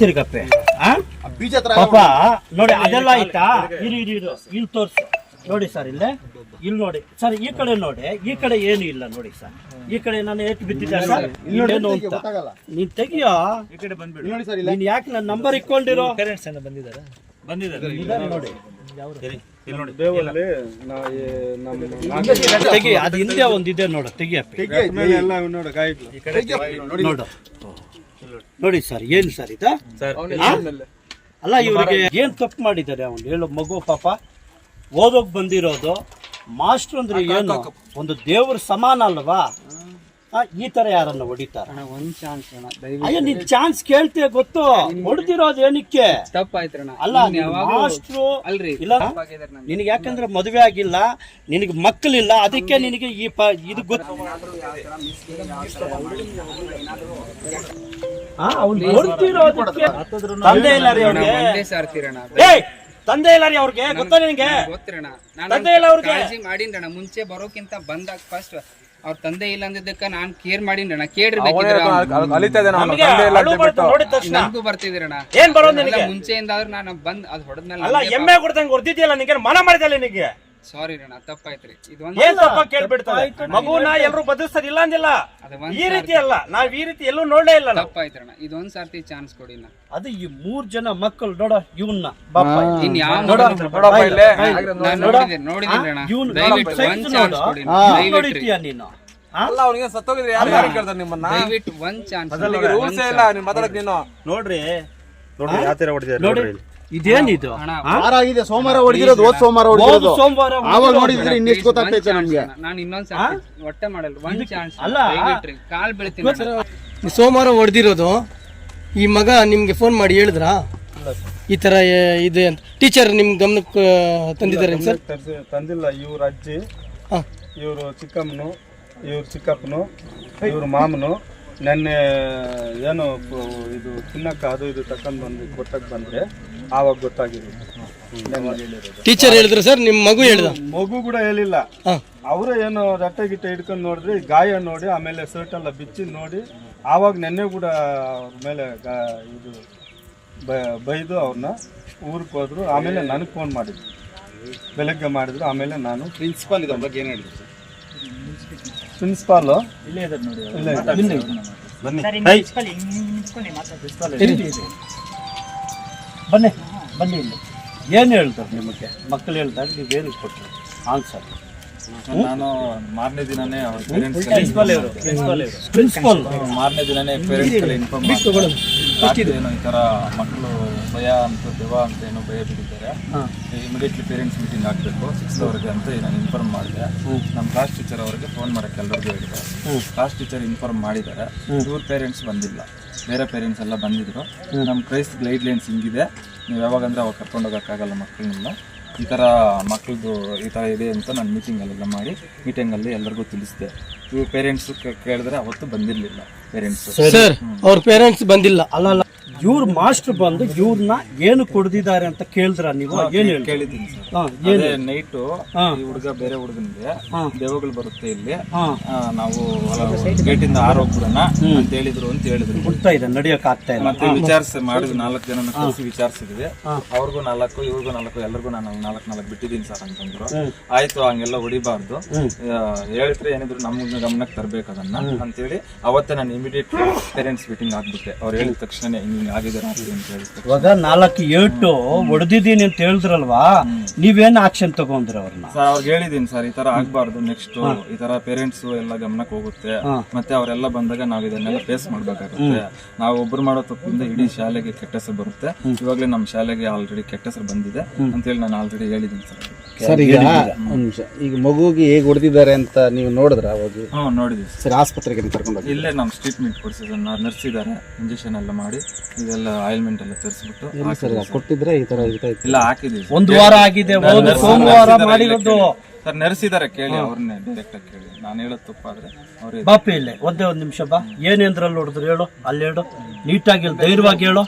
ತಿರುಗಪ್ಪೆ ಬೀಜ ಪಾಪ ನೋಡಿ ಅದೆಲ್ಲ ಆಯ್ತಾ? ಇರು ಇರು ಇರು. ಇಲ್ಲಿ ತೋರ್ಸು. ನೋಡಿ ಸರ್ ಇಲ್ಲೇ? ಇಲ್ಲಿ ನೋಡಿ. ಸರ್ ಈ ಕಡೆ ನೋಡಿ ಈ ಕಡೆ ಏನು ಇಲ್ಲ ನೋಡಿ ಸರ್. ಈ ಕಡೆ ನಾನು ಎಷ್ಟು ಬಿದ್ದಿದ್ದೆ ಸರ್. ಇಲ್ಲೇನು ಅಂತ. ಗೊತ್ತಾಗಲ್ಲ. ನೀನ್ ತೆಗಿಯೋ? ಈ ಕಡೆ ಬಂದ್ಬಿಡಿ. ಇಲ್ಲಿ ನೋಡಿ ಸರ್ ಇಲ್ಲ. ನೀನ್ ಯಾಕೆ ನನ್ನ ನಂಬರ್ ಇಕ್ಕೊಂಡಿರೋ ಪೇರೆಂಟ್ಸ್ ಬಂದಿದ್ದಾರೆ. ಬಂದಿದ್ದಾರೆ. ನೋಡಿ. ಇಲ್ಲಿ ನೋಡಿ. ದೇವರಲ್ಲಿ ನಾವು ನಮ್ಮ ತೆಗಿ ಅದು ಹಿಂದೆ ಒಂದಿದೆ ನೋಡು ತೆಗಿಯಪ್ಪ ಮೇಲೆ ಎಲ್ಲ ನೋಡು ಗಾಯಿಗಳು ಈ ಕಡೆ ನೋಡು ಸರ್ ಏನು ಸರ್ ಇದ? ಸರ್ ಅಲ್ಲ ಇವರಿಗೆ ಏನ್ ತಪ್ಪು ಮಾಡಿದ್ದಾರೆ ಅವನು? ಹೇಳೋ ಮಗು ಪಾಪ. ಓದೋಕ್ ಬಂದಿರೋದು ಮಾಸ್ಟರ್ ಅಂದ್ರೆ ಏನು? ಒಂದು ದೇವ್ರ ಸಮಾನ ಅಲ್ವಾ? ಈ ತರ ಯಾರನ್ನ ಹೊಡಿತಾರ? ಒಂದ್ ಚಾನ್ಸ್ ಅಣ್ಣ ಅಯ್ಯೋ ನಿನ್ ಚಾನ್ಸ್ ಕೇಳ್ತೀಯ ಗೊತ್ತು? ಹೊಡೆದಿರೋದು ಏನಕ್ಕೆ? ಅಲ್ಲ ಮಾಸ್ಟ್ರು ಅಲ್ರಿ ಇಲ್ಲ? ನಿನಗೆ. ಯಾಕಂದ್ರೆ ಮದುವೆ ಆಗಿಲ್ಲ ನಿನಗೆ ಮಕ್ಕಳಿಲ್ಲ ಅದಕ್ಕೆ ನಿನಗೆ ಈ ಪ ಇದು ಗೊತ್ತು. ತಂದೆ ಇಲ್ಲ ರೀ ಅವ್ರಿಗೆ. ಏಯ್ ತಂದೆ ಇಲ್ಲ ರೀ ಅವ್ರಿಗೆ ಗೊತ್ತಾ ನಿನಗೆ? ಗೊತ್ತಿರಣ್ಣ ತಂದೆ ಇಲ್ಲ ಅವ್ರಿಗೆ? ಕಾಳಜಿ ಮಾಡೀನ್ರಣ್ಣ ಮುಂಚೆ ಬರೋಕ್ಕಿಂತ ಬಂದಾಗ ಫಸ್ಟ್ ಅವ್ರ ತಂದೆ ಇಲ್ಲ ಅಂದಿದ್ದಕ್ಕ ನಾನ್ ಕೇರ್ ಮಾಡೀನ್ರಣ್ಣ ಕೇಳ್ರಿ ನನ್ಗೂ ಬರ್ತಿದಿರಣ್ಣ ಏನ್ ಬರೋದು ಮುಂಚೆಯಿಂದ ಆದ್ರೂ ನಾನು ಬಂದ್ ಅದ್ ಹೊಡೆದ್ಮೇಲೆ ಅಲ್ಲ ಎಮ್ಮೆ ಕೊಡ್ದಂಗೆ ಹೊಡೆದಿದ್ಯಲ್ಲ ನಿನಗೆ ಮನ ಮಾಡಿದಲ್ಲ ನಿನಗೆ? ಸಾರಿ ಅಣ್ಣ ತಪ್ಪಾಯ್ತ್ರಿ. ಇದು ಏನ್ ತಪ್ಪ ಕೇಳ್ಬಿಡ್ತಾರೆ ಮಗುನ ಎಲ್ರು ಬದುಕ್ಸೋದಿಲ್ಲ ಅಂದಿಲ್ಲ. ಅದು ಒಂದ್ ಈ ರೀತಿ ಅಲ್ಲ ನಾವ್ ಈ ರೀತಿ ಎಲ್ಲೂ ನೋಡೇ ಇಲ್ಲ ನಾವು. ಇದೊಂದ್ ಸರ್ತಿ ಚಾನ್ಸ್ ಕೊಡಿ ನಾ. ಅದು ಈ ಮೂರ್ ಜನ ಮಕ್ಕಳು ನೋಡ ಇವನ್ನ ಬಾಪ ಇನ್ ಯಾವ ನೋಡ ನಾನು ನೋಡಿದ್ದೀನಿ ನೋಡಿದ್ದೀನಿ ಇವ್ನು ದಯವಿಟ್ಟು size ಒಂದ್ ಚಾನ್ಸ್ ಕೊಡಿ ಹಾ. ದಯವಿಟ್ಟು ನೋಡಿದ್ಯಾ ನೀನು? ಆ? ಅವ್ನಿಗೆ ಸತ್ತೋಗಿದ್ರೆ ಯಾರು ಯಾರು ಕೇಳ್ತಾರೆ ನಿಮ್ಮನ್ನ? ದಯವಿಟ್ಟು ಒಂದ್ ಚಾನ್ಸ್ ರೂಲ್ಸ್ ಇಲ್ಲ ನೀನ್ ಮಾತಾಡಕ್ ನೀನು. ನೋಡ್ರಿ. ನೋಡ್ರಿ ಯಾವ ತರ ಹೊಡೆದಿದ್ದಾರೆ ನೋಡಿ ಇದೇನಿದು? ವಾರ ಆಗಿದೆ ಸೋಮವಾರ ಹೊಡೆದಿರೋದು ಹೋದ್ ಸೋಮವಾರ ಹೊಡೆದಿರೋದು. ಸೋಮವಾರ ಆವಾಗ ನೋಡಿದ್ರೆ ಇನ್ನೆಷ್ಟು ಗೊತ್ತಾಗ್ತೈತೆ ನಮ್ಗೆ. ನಾನು ಇನ್ನೊಂದ್ಸಲ ಒಟ್ಟೆ ಮಾಡಲ್ಲ ಒಂದ್ ಚಾನ್ಸ್ ಅಲ್ಲ. ಕಾಲ್ ಬೆಳಿತೀನಿ ಈ ಸೋಮವಾರ ಹೊಡೆದಿರೋದು ಈ ಮಗ ನಿಮ್ಗೆ ಫೋನ್ ಮಾಡಿ ಹೇಳಿದ್ರಾ? ಈ ತರ ಇದೆ ಅಂತ ಟೀಚರ್ ನಿಮ್ ಗಮನಕ್ಕೆ ತಂದಿದ್ದಾರೆ ಸರ್? ತಂದಿಲ್ಲ. ಇವ್ರ ಅಜ್ಜಿ ಹಾ. ಇವರು ಚಿಕ್ಕಮ್ಮನು ಇವ್ರ ಚಿಕ್ಕಪ್ಪನು ಇವ್ರ ಮಾಮನು. ನೆನ್ನೆ ಏನು ಇದು ತಿನ್ನಕ್ಕ ಅದು ಇದು ತಕೊಂಡು ಬಂದು ಕೊಟ್ಟಕ್ಕೆ ಬಂದ್ರೆ. ಆವಾಗ ಗೊತ್ತಾಗಿದೆ ಟೀಚರ್ ಹೇಳಿದ್ರು ಸರ್ ನಿಮ್ ಮಗು ಹೇಳಿದ. ಮಗು ಕೂಡ ಹೇಳಿಲ್ಲ. ಅವರು ಏನು ರಟ್ಟೆ ಗಿಟ್ಟೆ ಹಿಡ್ಕೊಂಡು ನೋಡಿದ್ರೆ ಗಾಯ ನೋಡಿ ಆಮೇಲೆ ಶರ್ಟ್ ಎಲ್ಲ ಬಿಚ್ಚಿ ನೋಡಿ ಆವಾಗ ನೆನ್ನೆ ಕೂಡ ಅವ್ರ ಮೇಲೆ ಗಾ- ಇದು ಬ- ಬೈದು ಅವ್ರನ್ನ ಊರಿಗೆ ಹೋದ್ರು. ಆಮೇಲೆ ನನಗೆ ಫೋನ್ ಮಾಡಿದ್ರು. ಬೆಳಗ್ಗೆ ಮಾಡಿದ್ರು. ಆಮೇಲೆ ನಾನು ಪ್ರಿನ್ಸಿಪಾಲ್ ಇದ್ರ ಬಗ್ಗೆ ಏನು ಹೇಳಿದ್ರು ಪ್ರಿನ್ಸಿಪಾಲು ಇಲ್ಲೇ ಇದೆ ನೋಡಿ ಇಲ್ಲೇ ಬನ್ನಿ. ಬನ್ನಿ. ಬನ್ನಿ ಇಲ್ಲಿ. ಏನು ಹೇಳ್ತಾರೆ ನಿಮಗೆ? ಮಕ್ಕಳು ಹೇಳ್ದಾಗ ಏನು ಕೊಟ್ಟರು ಆನ್ಸರ್ ನಾನು ಮಾರನೇ ದಿನನೇ ಅವ್ರ ಪೇರೆಂಟ್ಸ್ ಪ್ರಿನ್ಸಿಪಲ್ ಇವರು. ಪ್ರಿನ್ಸಿಪಲ್ ಇವರು. ಪ್ರಿನ್ಸಿಪಲ್ ಮಾರನೇ ದಿನನೇ ಪೇರೆಂಟ್ಸ್ ಇನ್ಫಾರ್ಮ್ ಮಾಡ್ತೀವಿ ಏನೋ ಈ ತರ ಮಕ್ಕಳು ಭಯ ಅಂತ ದೆವ್ವ ಅಂತ ಏನೋ ಭಯ ಬಿಟ್ಟಿದ್ದಾರೆ. ಇಮಿಡಿಯೇಟ್ಲಿ ಪೇರೆಂಟ್ಸ್ ಮೀಟಿಂಗ್ ಆಗಬೇಕು. ಸಿಕ್ಸ್ ಅವರ್ಗೆ ಅಂತ ನಾನು ಇನ್ಫಾರ್ಮ್ ಮಾಡಿದೆ. ನಮ್ಮ ಕ್ಲಾಸ್ ಟೀಚರ್ ಅವರಿಗೆ ಫೋನ್ ಮಾಡೋಕ್ಕೆ ಎಲ್ಲರಿಗೂ ಹೇಳಿದೆ. ಕ್ಲಾಸ್ ಟೀಚರ್ ಇನ್ಫಾರ್ಮ್ ಮಾಡಿದ್ದಾರೆ. ಇವ್ರ ಪೇರೆಂಟ್ಸ್ ಬಂದಿಲ್ಲ. ಬೇರೆ ಪೇರೆಂಟ್ಸ್ ಎಲ್ಲ ಬಂದಿದ್ರು. ನಮ್ಮ ಕ್ರೈಸ್ ಗೈಡ್ ಲೈನ್ಸ್ ಹಿಂಗಿದೆ. ನೀವು ಯಾವಾಗಂದ್ರೆ ಅವಾಗ ಕರ್ಕೊಂಡು ಹೋಗೋಕ್ಕಾಗಲ್ಲ ಮಕ್ಕಳನ್ನೆಲ್ಲ ಈ ಥರ ಮಕ್ಕಳದು ಈ ಥರ ಇದೆ ಅಂತ ನಾನು ಮೀಟಿಂಗಲ್ಲೆಲ್ಲ ಮಾಡಿ ಮೀಟಿಂಗಲ್ಲಿ ಎಲ್ಲರಿಗೂ ತಿಳಿಸಿದೆ. ಇವ್ರ ಪೇರೆಂಟ್ಸ್ ಕೇಳಿದ್ರೆ ಅವತ್ತು ಬಂದಿರಲಿಲ್ಲ ಪೇರೆಂಟ್ಸ್ ಸರ್ ಅವ್ರ ಪೇರೆಂಟ್ಸ್ ಬಂದಿಲ್ಲ. ಅಲ್ಲ ಅಲ್ಲ. ಇವ್ರ ಮಾಸ್ಟರ್ ಬಂದು ಇವ್ರನ್ನ ಏನು ಕುಡ್ದಿದ್ದಾರೆ ಅಂತ ಕೇಳಿದ್ರ ನೀವು? ಏನು ಕೇಳಿದ್ದೀನಿ ಅದೇ ನೈಟು. ಈ ಹುಡುಗ ಬೇರೆ ಹುಡುಗನಿಗೆ ದೇವಗಳು ದೆವ್ವಗಳು ಬರುತ್ತೆ ಇಲ್ಲಿ. ನಾವು ಗೇಟಿಂದ ಆರೋಗ್ಬಿಡೋಣ ಅಂತ ಹೇಳಿದ್ರು ಅಂತ ಹೇಳಿದ್ರು. ಬಿಡ್ತಾ ಇದೆ ನಡಿಯಕ್ ಆಗ್ತಾ ಇಲ್ಲ. ಮತ್ತೆ ವಿಚಾರಿಸಿ ಮಾಡಿದ್ವಿ ನಾಲ್ಕು ಜನ ಕಳಿಸಿ ವಿಚಾರಿಸಿದ್ವಿ. ಅವ್ರಿಗೂ ನಾಲ್ಕು ಇವ್ರಿಗೂ ನಾಲ್ಕು ಎಲ್ಲರಿಗೂ ನಾನು ನಾಲ್ಕು ನಾಲ್ಕು ಬಿಟ್ಟಿದ್ದೀನಿ ಸರ್ ಅಂತಂದ್ರು. ಆಯ್ತು ಹಂಗೆಲ್ಲ ಹೊಡಿಬಾರ್ದು. ಹೇಳಿದ್ರೆ ಏನಿದ್ರು ನಮ್ಮ ಗಮನಕ್ಕೆ ತರ್ಬೇಕು ಅದನ್ನ ಅಂತೇಳಿ ಅವತ್ತೇ ನಾನು ಇಮಿಡಿಯೇಟ್ ಪೇರೆಂಟ್ಸ್ ಮೀಟಿಂಗ್ ಆಗ್ಬಿಟ್ಟೆ. ಅವ್ರು ಹೇಳಿದ ತಕ್ಷಣ ಹಿಂಗ್ ಆಗಿದೆ ರಾತ್ರಿ ಅಂತ ಹೇಳಿ ಇವಾಗ ನಾಲ್ಕು ಏಟು ಹೊಡೆದಿದ್ದೀನಿ ಅಂತ ಹೇಳಿದ್ರಲ್ವಾ? ನೀವೇನ್ ಆಕ್ಷನ್ ತಗೊಂಡ್ರಿ ಅವ್ರನ್ನ? ಸರ್ ಅವ್ರಿಗೆ ಹೇಳಿದೀನಿ ಸರ್ ಈ ತರ ಆಗ್ಬಾರ್ದು ನೆಕ್ಸ್ಟ್ ಈ ತರ ಪೇರೆಂಟ್ಸ್ ಎಲ್ಲ ಗಮನಕ್ಕೆ ಹೋಗುತ್ತೆ. ಮತ್ತೆ ಅವರೆಲ್ಲ ಬಂದಾಗ ನಾವು ಇದನ್ನೆಲ್ಲ ಫೇಸ್ ಮಾಡ್ಬೇಕಾಗುತ್ತೆ. ನಾವು ಒಬ್ರು ಮಾಡೋ ತಪ್ಪಿಂದ ಇಡೀ ಶಾಲೆಗೆ ಕೆಟ್ಟ ಹೆಸರು ಬರುತ್ತೆ. ಇವಾಗಲೇ ನಮ್ಮ ಶಾಲೆಗೆ ಆಲ್ರೆಡಿ ಕೆಟ್ಟ ಹೆಸರು ಬಂದಿದೆ ಅಂತೇಳಿ ನಾನು ಆಲ್ರೆಡಿ ಹೇಳಿದ್ದೀನಿ ಸರ್. ಸರ್ ಈಗ ಒಂದ್ ನಿಮಿಷ. ಈಗ ಮಗುಗೆ ಹೇಗೆ ಹೊಡೆದಿದ್ದಾರೆ ಅಂತ ನೀವು ನೋಡಿದ್ರ ಅವಾಗ? ಹ್ಞೂ ನೋಡಿದ್ವಿ ಸರ್. ಆಸ್ಪತ್ರೆಗೆ ಕರ್ಕೊಂಡು ಹೋಗಿ ಇಲ್ಲೇ ನಮ್ಮ ಟ್ರೀಟ್ಮೆಂಟ್ ಕೊಡಿಸಿದ್ರು ನರ್ಸ್ ಇದ್ದಾರೆ ಇಂಜೆಕ್ಷನ್ ಎಲ್ಲ ಮಾಡಿ. ಇದೆಲ್ಲ ಆಯಿಲ್ಮೆಂಟ್ ಎಲ್ಲ ತರಿಸ್ಬಿಟ್ಟು ಸರ್. ಕೊಟ್ಟಿದ್ರೆ ಈ ತರ ಇರ್ತಾ ಇತ್ತು. ಇಲ್ಲ ಹಾಕಿದೀವಿ. ಒಂದು ವಾರ ಆಗಿದೆ ಹೋದ ಸೋಮವಾರ ಮಾಡಿರೋದು. ಸರ್ ನರ್ಸ್ ಕೇಳಿ ಅವ್ರನ್ನೇ ಡೈರೆಕ್ಟ್ ಆಗಿ ಕೇಳಿ. ನಾನು ಹೇಳೋದು ತಪ್ಪಾದ್ರೆ ಅವ್ರೇ ಬಾಪಿ ಇಲ್ಲೇ ಒಂದೇ ಒಂದ್ ನಿಮಿಷ ಬಾ. ಏನೇಂದ್ರಲ್ಲಿ ಹೊಡೆದ್ರು ಹೇಳು ಅಲ್ಲಿ ಹೇಳು. ನೀಟಾಗಿ ಹೇಳು, ಧೈರ್ಯವಾಗಿ ಹೇಳು.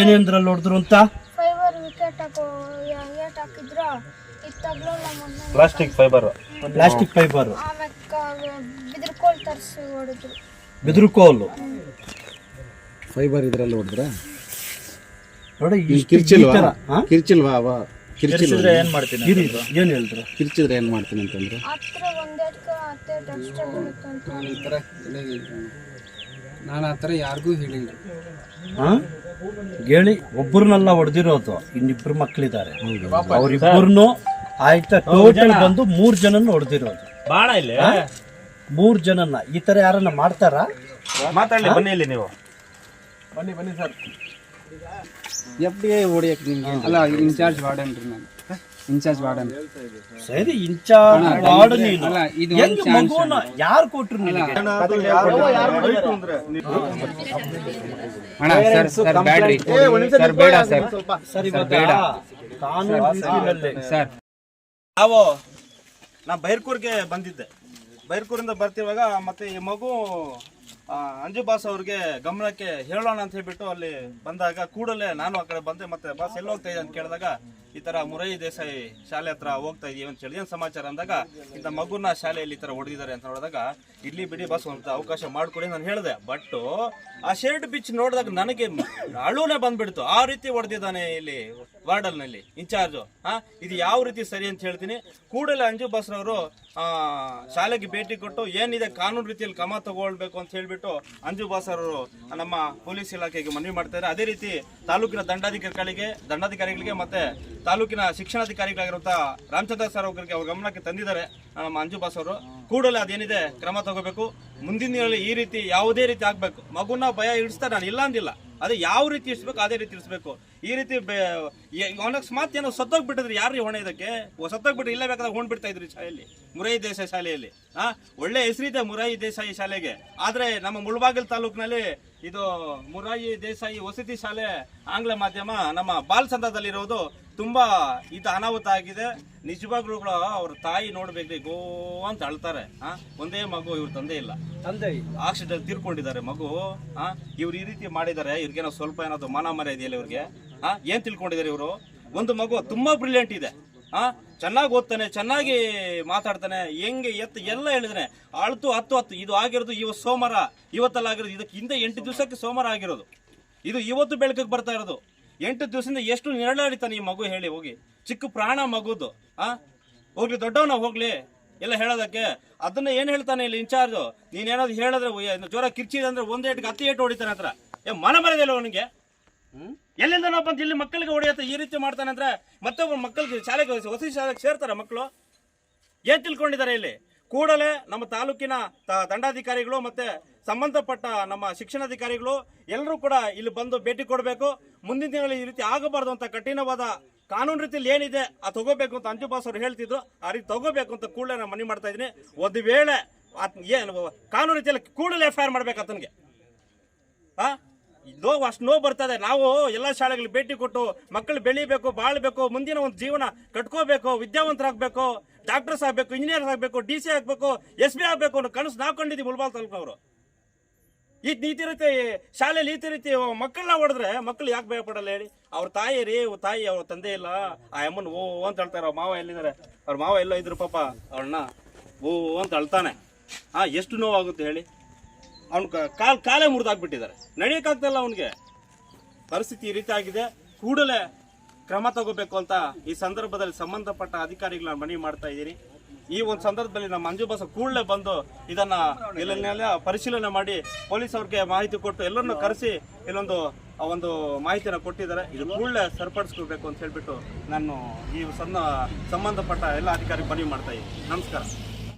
ಏನೇಂದ್ರಲ್ಲಿ ಹೊಡೆದ್ರು ಅಂತ? ಫೈಬರ್ ವಿಕೆಟ್ ಹಾಕೋ ಏಟ್ ಹಾಕಿದ್ರ? ಇತ್ತಾಗ್ಲಲ್ಲ ಮೊನ್ನೆ ಪ್ಲಾಸ್ಟಿಕ್ ಫೈಬರ್ ಪ್ಲಾಸ್ಟಿಕ್ ಫೈಬರ್ ಬಿದ್ರು ಬಿದಿರ್ಕೋಲ್ ತರ್ಸಿ ಹೊಡೆದ್ರು. ಬಿದಿರುಕೋಲು. ಫೈಬರ್ ಇದ್ರಲ್ಲಿ ಹೊಡೆದ್ರ ಕಿರ್ಚಿಲ್ವಾ? ಥರ? ಕಿರ್ಚಿಲ್ವಾ ಅವ? ಕಿರ್ಚಿಲ್ವಾ ಕಿರ್ಚಿದ್ರೆ ಏನ್ ಮಾಡ್ತೀನಿ ಇರಿ, ಏನ್ ಹೇಳಿದ್ರು? ಕಿರ್ಚಿದ್ರೆ ಏನ್ ಮಾಡ್ತೀನಿ ಅಂತಂದ್ರೆ ಥರ ನಾನು ಆ ಥರ ಯಾರಿಗೂ ಹೇಳಿಲ್ಲ. ಹಾ? ಹೇಳಿ ಒಬ್ಬರನ್ನೆಲ್ಲ ಹೊಡೆದಿರೋದು ಇನ್ನಿಬ್ರು ಮಕ್ಕಳಿದ್ದಾರೆ ಅವ್ರಿಬ್ಬರನ್ನು ಆಯ್ತಾ ಟೋಟಲ್ ಬಂದು ಮೂರ್ ಜನನ ಹೊಡೆದಿರೋದು. ಬಾಳ ಇಲ್ಲ? ಮೂರ್ ಜನನ್ನ. ಈ ತರ ಯಾರನ್ನ ಮಾಡ್ತಾರಾ? ಮಾತಾಡ್ಲಿ ಬನ್ನಿ ಇಲ್ಲಿ ನೀವು. ಎಫ್ ಡಿ ಐ ಹೊಡಿಯಕ್ಕೆ ನಿಮ್ಗೆ ಅಲ್ಲ ಇನ್ಚಾರ್ಜ್ ವಾರ್ಡನ್ ರೀ ನಾನು. ಇನ್ಚಾರ್ಜ್ ವಾರ್ಡನ್ ಸರಿ ಇನ್ಚಾರ್ಜ್ ವಾರ್ಡನ್ ನೀನು. ಅಲ್ಲ, ಇದು ಯಾರು ಕೊಟ್ರು ನಿನಗೆ? ಅಣ್ಣ ಸರ್ ಸರ್ ಬ್ಯಾಡ್ರಿ. ಸರ್ ಬೇಡ ಸರ್. ಸರ್ ಬೇಡ. ಕಾನೂನು ಸರ್. ನಾವು ನಾ ಬೈರ್ಕೂರ್ಗೆ ಬಂದಿದ್ದೆ. ಬೈರ್ಕೂರಿಂದ ಬರ್ತಿರುವಾಗ ಮತ್ತೆ ಈ ಮಗು ಅಂಜು ಬಾಸ್ ಅವ್ರಿಗೆ ಗಮನಕ್ಕೆ ಹೇಳೋಣ ಅಂತ ಹೇಳ್ಬಿಟ್ಟು ಅಲ್ಲಿ ಬಂದಾಗ ಕೂಡಲೇ ನಾನು ಆ ಕಡೆ ಬಂದೆ, ಮತ್ತೆ ಬಾಸ್ ಎಲ್ಲಿ ಹೋಗ್ತಾ ಇದೆ ಅಂತ ಕೇಳಿದಾಗ ಈ ತರ ಮುರೈ ದೇಸಾಯಿ ಶಾಲೆ ಹತ್ರ ಹೋಗ್ತಾ ಇದೀವಿ ಅಂತ ಹೇಳಿ, ಏನ್ ಸಮಾಚಾರ ಅಂದಾಗ ಇಂಥ ಮಗುನ ಶಾಲೆಯಲ್ಲಿ ಈ ತರ ಹೊಡೆದಿದ್ದಾರೆ ಅಂತ ನೋಡಿದಾಗ ಇಲ್ಲಿ ಬಿಡಿ ಬಸ್ ಅಂತ ಅವಕಾಶ ಮಾಡ್ಕೊಡಿ ನಾನು ಹೇಳಿದೆ. ಬಟ್ ಆ ಶರ್ಟ್ ಬಿಚ್ ನೋಡಿದಾಗ ನನಗೆ ಅಳುನೇ ಬಂದ್ಬಿಡ್ತು. ಆ ರೀತಿ ಹೊಡೆದಿದ್ದಾನೆ ಇಲ್ಲಿ ವಾರ್ಡಲ್ನಲ್ಲಿ, ಇನ್ಚಾರ್ಜ್. ಹಾ, ಇದು ಯಾವ ರೀತಿ ಸರಿ ಅಂತ ಹೇಳ್ತೀನಿ. ಕೂಡಲೇ ಅಂಜು ಬಾಸ್ರವರು ಶಾಲೆಗೆ ಭೇಟಿ ಕೊಟ್ಟು ಏನಿದೆ ಕಾನೂನು ರೀತಿಯಲ್ಲಿ ಕ್ರಮ ತಗೊಳ್ಬೇಕು ಅಂತ ಹೇಳ್ಬಿಟ್ಟು ಅಂಜು ಅವರು ನಮ್ಮ ಪೊಲೀಸ್ ಇಲಾಖೆಗೆ ಮನವಿ ಮಾಡ್ತಾರೆ ಅದೇ ರೀತಿ ತಾಲೂಕಿನ ದಂಡಾಧಿಕಾರಿಗಳಿಗೆ ದಂಡಾಧಿಕಾರಿಗಳಿಗೆ ಮತ್ತೆ ತಾಲೂಕಿನ ಶಿಕ್ಷಣಾಧಿಕಾರಿಗಳಾಗಿರುವಂತಹ ರಾಮಚಂದ್ರ ಸರ್ ಅವರಿಗೆ ಅವ್ರ ಗಮನಕ್ಕೆ ತಂದಿದ್ದಾರೆ ನಮ್ಮ ಅಂಜು ಅವರು. ಕೂಡಲೇ ಅದೇನಿದೆ, ಕ್ರಮ ತಗೋಬೇಕು. ಮುಂದಿನ ಈ ರೀತಿ ಯಾವುದೇ ರೀತಿ ಆಗ್ಬೇಕು. ಮಗುನ ಭಯ ಇಡಿಸ್ತಾರೆ ನಾನು ಇಲ್ಲ ಅಂದಿಲ್ಲ. ಅದೇ ಯಾವ ರೀತಿ ಇರಿಸ್ಬೇಕು, ಅದೇ ರೀತಿ ಇರಿಸ್ಬೇಕು. ಈ ರೀತಿ ಅಕಸ್ಮಾತ್ ಏನೋ ಸತ್ತೋಗ್ಬಿಟ್ಟಿದ್ರಿ ಯಾರು ಹೊಣೆ ಇದಕ್ಕೆ? ಸತ್ತೋಗ್ಬಿಟ್ಟು ಇಲ್ಲೇ ಬೇಕಾದ್ರೆ ಬಿಡ್ತಾ ಇದ್ರಿ ಶಾಲೆಯಲ್ಲಿ, ಮುರೈ ದೇಸಾಯಿ ಶಾಲೆಯಲ್ಲಿ. ಆ, ಒಳ್ಳೆ ಹೆಸರಿದೆ ಮುರಾಯಿ ದೇಸಾಯಿ ಶಾಲೆಗೆ. ಆದ್ರೆ ನಮ್ಮ ಮುಳಬಾಗಿಲು ತಾಲೂಕಿನಲ್ಲಿ ಇದು ಮುರಾಯಿ ದೇಸಾಯಿ ವಸತಿ ಶಾಲೆ ಆಂಗ್ಲ ಮಾಧ್ಯಮ ನಮ್ಮ ಬಾಲ್ಸಂದ್ರದಲ್ಲಿರೋದು ತುಂಬಾ ಇದು ಅನಾಹುತ ಆಗಿದೆ. ನಿಜವಾಗ್ಲೂಗಳು ಕೂಡ ಅವ್ರ ತಾಯಿ ನೋಡ್ಬೇಕ್ರಿ ಗೋ ಅಂತ ಅಳ್ತಾರೆ. ಆ ಒಂದೇ ಮಗು ಇವ್ರ ತಂದೆ ಇಲ್ಲ. ತಂದೆ ಆಕ್ಸಿಡೆಂಟ್ ತೀರ್ಕೊಂಡಿದ್ದಾರೆ ಮಗು. ಆ ಇವ್ರು ಈ ರೀತಿ ಮಾಡಿದ್ದಾರೆ ಇವ್ರಿಗೇನೋ ಸ್ವಲ್ಪ ಏನಾದ್ರು ಮನ ಮರ ಇದೆಯಲ್ಲ ಇವ್ರಿಗೆ. ಆ ಏನ್ ತಿಳ್ಕೊಂಡಿದ್ದಾರೆ ಇವರು? ಒಂದು ಮಗು ತುಂಬಾ ಬ್ರಿಲಿಯಂಟ್ ಇದೆ. ಆ ಚೆನ್ನಾಗಿ ಓದ್ತಾನೆ ಚೆನ್ನಾಗಿ ಮಾತಾಡ್ತಾನೆ ಹೆಂಗೆ ಎತ್ತು ಎಲ್ಲ ಹೇಳಿದ್ರೆ ಅಳ್ತು ಹತ್ತು ಹತ್ತು ಇದು ಆಗಿರೋದು ಇವತ್ತು ಸೋಮವಾರ. ಇವತ್ತಲ್ಲ ಆಗಿರೋದು ಇದಕ್ಕೆ ಹಿಂದೆ ಎಂಟು ದಿವಸಕ್ಕೆ ಸೋಮವಾರ ಆಗಿರೋದು. ಇದು ಇವತ್ತು ಬೆಳಕಿಗೆ ಬರ್ತಾ ಇರೋದು. ಎಂಟು ದಿವಸದಿಂದ ಎಷ್ಟು ನೆರಳಾಡಿತಾನೆ ಈ ಮಗು ಹೇಳಿ ಹೋಗಿ. ಚಿಕ್ಕ ಪ್ರಾಣ ಮಗುದು, ಆ? ಹೋಗ್ಲಿ, ದೊಡ್ಡವನ ಹೋಗ್ಲಿ, ಎಲ್ಲ ಹೇಳೋದಕ್ಕೆ. ಅದನ್ನ ಏನ್ ಹೇಳ್ತಾನೆ ಇಲ್ಲಿ ಇನ್ಚಾರ್ಜ್? ನೀನೇನಾದ್ರು ಹೇಳಿದ್ರೆ ಜ್ವರ ಕಿರ್ಚಿದೆ ಅಂದ್ರೆ ಒಂದ್ ಏಟ್ಗೆ ಅತಿ ಏಟು ಹೊಡಿತಾನೆ ಹತ್ರ. ಏ, ಮನ ಬರೋದಿಲ್ಲ ಅವನಿಗೆ? ಎಲ್ಲಿಂದ ಬಂದು ಇಲ್ಲಿ ಮಕ್ಕಳಿಗೆ ಹೊಡಿಯತ್ತ ಈ ರೀತಿ ಮಾಡ್ತಾನೆ ಅಂದ್ರೆ? ಮತ್ತೆ ಒಬ್ಬ ಮಕ್ಕಳಿಗೆ ಶಾಲೆಗೆ ಹೊಸ ಶಾಲೆಗೆ ಸೇರ್ತಾರೆ ಮಕ್ಕಳು? ಏನ್ ತಿಳ್ಕೊಂಡಿದ್ದಾರೆ ಇಲ್ಲಿ? ಕೂಡಲೇ ನಮ್ಮ ತಾಲೂಕಿನ ತ- ದಂಡಾಧಿಕಾರಿಗಳು ಮತ್ತೆ ಸಂಬಂಧಪಟ್ಟ ನಮ್ಮ ಶಿಕ್ಷಣಾಧಿಕಾರಿಗಳು ಎಲ್ಲರೂ ಕೂಡ ಇಲ್ಲಿ ಬಂದು ಭೇಟಿ ಕೊಡಬೇಕು. ಮುಂದಿನ ದಿನಗಳಲ್ಲಿ ಈ ರೀತಿ ಆಗಬಾರ್ದು ಅಂತ ಕಠಿಣವಾದ ಕಾನೂನು ರೀತಿಯಲ್ಲಿ ಏನಿದೆ ಆ ತಗೋಬೇಕು ಅಂತ ಅಂಜು ಬಾಸ್ ಅವರು ಹೇಳ್ತಿದ್ರು. ಆ ರೀತಿ ತಗೋಬೇಕು ಅಂತ ಕೂಡಲೇ ನಾನು ಮನವಿ ಮಾಡ್ತಾ ಇದ್ದೀನಿ. ಒಂದು ವೇಳೆ ಏನು ಕಾನೂನು ರೀತಿಯಲ್ಲಿ ಕೂಡಲೇ ಎಫ್ ಐ ಆರ್ ಮಾಡ್ಬೇಕು ಆತನಿಗೆ. ಹಾಂ ನೋವು ಅಷ್ಟು ನೋವು ಬರ್ತದೆ ನಾವು ಎಲ್ಲ ಶಾಲೆಗಳಿಗೆ ಭೇಟಿ ಕೊಟ್ಟು ಮಕ್ಕಳು ಬೆಳಿಬೇಕು, ಬಾಳ್ಬೇಕು, ಮುಂದಿನ ಒಂದು ಜೀವನ ಕಟ್ಕೋಬೇಕು, ವಿದ್ಯಾವಂತರಾಗಬೇಕು ಡಾಕ್ಟರ್ಸ್ ಆಗಬೇಕು ಇಂಜಿನಿಯರ್ಸ್ ಆಗಬೇಕು ಡಿ ಸಿ ಆಗಬೇಕು ಎಸ್ ಬಿ ಆಗಬೇಕು ಅನ್ನೋ ಕನಸು ನಾವು ಕಂಡಿದ್ದೀವಿ ಮುಲ್ಬಾಲ್ ತಾಲೂಕವರು ಈ ನೀತಿ ರೀತಿ ಶಾಲೆಯಲ್ಲಿ ಈತಿ ರೀತಿ ಮಕ್ಕಳನ್ನ ಹೊಡೆದ್ರೆ ಮಕ್ಕಳು ಯಾಕೆ ಭಯಪಡಲ್ಲ ಹೇಳಿ? ಅವ್ರ ತಾಯಿ ರೀ ತಾಯಿ ಅವ್ರ ತಂದೆ ಇಲ್ಲ. ಆ ಅಮ್ಮನ ಓ ಅಂತ ಹೇಳ್ತಾರೆ, ಅವ್ರ ಮಾವ ಎಲ್ಲಿದ್ದಾರೆ? ಅವ್ರ ಮಾವ ಎಲ್ಲೋ ಇದ್ರು ಪಾಪ ಅವ್ರನ್ನ ಓ ಅಂತ ಅಳ್ತಾನೆ. ಆ ಎಷ್ಟು ನೋವಾಗುತ್ತೆ ಹೇಳಿ? ಅವ್ನ ಕಾಲ್ ಕಾಲೇ ಮುರಿದಾಗ್ಬಿಟ್ಟಿದ್ದಾರೆ ನಡೆಯಕ್ಕಾಗ್ತಲ್ಲ ಅವನಿಗೆ. ಪರಿಸ್ಥಿತಿ ಈ ರೀತಿ ಆಗಿದೆ. ಕೂಡಲೇ ಕ್ರಮ ತಗೋಬೇಕು ಅಂತ ಈ ಸಂದರ್ಭದಲ್ಲಿ ಸಂಬಂಧಪಟ್ಟ ಅಧಿಕಾರಿಗಳನ್ನ ಮನವಿ ಮಾಡ್ತಾ ಇದ್ದೀನಿ. ಈ ಒಂದು ಸಂದರ್ಭದಲ್ಲಿ ನಮ್ಮ ಮಂಜು ಬಸ್ ಕೂಡಲೇ ಬಂದು ಇದನ್ನ ಇಲ್ಲೆಲ್ಲ ಪರಿಶೀಲನೆ ಮಾಡಿ ಪೊಲೀಸ್ ಅವ್ರಿಗೆ ಮಾಹಿತಿ ಕೊಟ್ಟು ಎಲ್ಲರನ್ನು ಕರೆಸಿ ಇಲ್ಲೊಂದು ಒಂದು ಮಾಹಿತಿಯನ್ನು ಕೊಟ್ಟಿದ್ದಾರೆ. ಇದು ಕೂಡಲೇ ಸರಿಪಡಿಸ್ಕೊಳ್ಬೇಕು ಅಂತ ಹೇಳ್ಬಿಟ್ಟು ನಾನು ಈ ಸಣ್ಣ ಸಂಬಂಧಪಟ್ಟ ಎಲ್ಲ ಅಧಿಕಾರಿಗೆ ಮನವಿ ಮಾಡ್ತಾ ಇದ್ದೀನಿ. ನಮಸ್ಕಾರ.